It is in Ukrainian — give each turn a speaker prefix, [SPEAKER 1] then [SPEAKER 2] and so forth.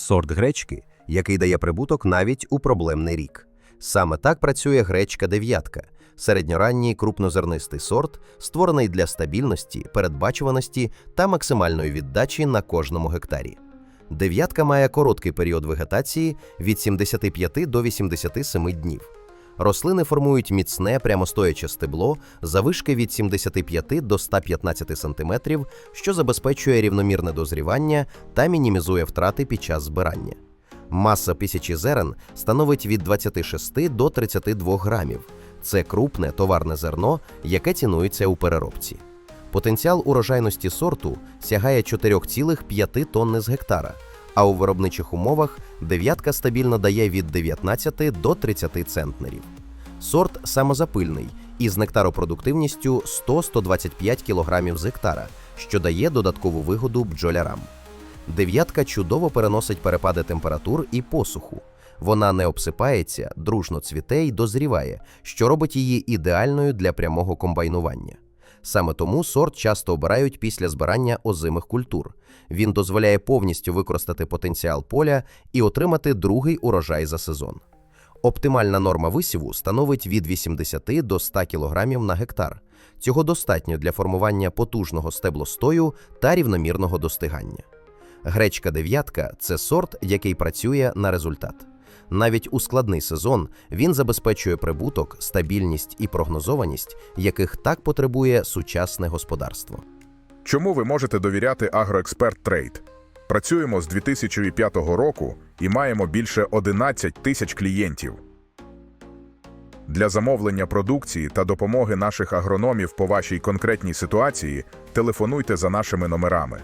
[SPEAKER 1] Сорт гречки, який дає прибуток навіть у проблемний рік. Саме так працює гречка дев'ятка, середньоранній крупнозернистий сорт, створений для стабільності, передбачуваності та максимальної віддачі на кожному гектарі. Дев'ятка має короткий період вегетації від 75 до 87 днів. Рослини формують міцне прямостояче стебло завишки від 75 до 115 см, що забезпечує рівномірне дозрівання та мінімізує втрати під час збирання. Маса тисячі зерен становить від 26 до 32 грамів. Це крупне товарне зерно, яке цінується у переробці. Потенціал урожайності сорту сягає 4,5 тонни з гектара, а у виробничих умовах дев'ятка стабільно дає від 19 до 30 центнерів. Сорт самозапильний із нектаропродуктивністю 100-125 кг з гектара, що дає додаткову вигоду бджолярам. Дев'ятка чудово переносить перепади температур і посуху. Вона не обсипається, дружно цвіте й дозріває, що робить її ідеальною для прямого комбайнування. Саме тому сорт часто обирають після збирання озимих культур. Він дозволяє повністю використати потенціал поля і отримати другий урожай за сезон. Оптимальна норма висіву становить від 80 до 100 кг на гектар. Цього достатньо для формування потужного стеблостою та рівномірного достигання. Гречка дев'ятка це сорт, який працює на результат. Навіть у складний сезон він забезпечує прибуток, стабільність і прогнозованість, яких так потребує сучасне господарство.
[SPEAKER 2] Чому ви можете довіряти Агроексперт Трейд? Працюємо з 2005 року і маємо більше 11 тисяч клієнтів. Для замовлення продукції та допомоги наших агрономів по вашій конкретній ситуації телефонуйте за нашими номерами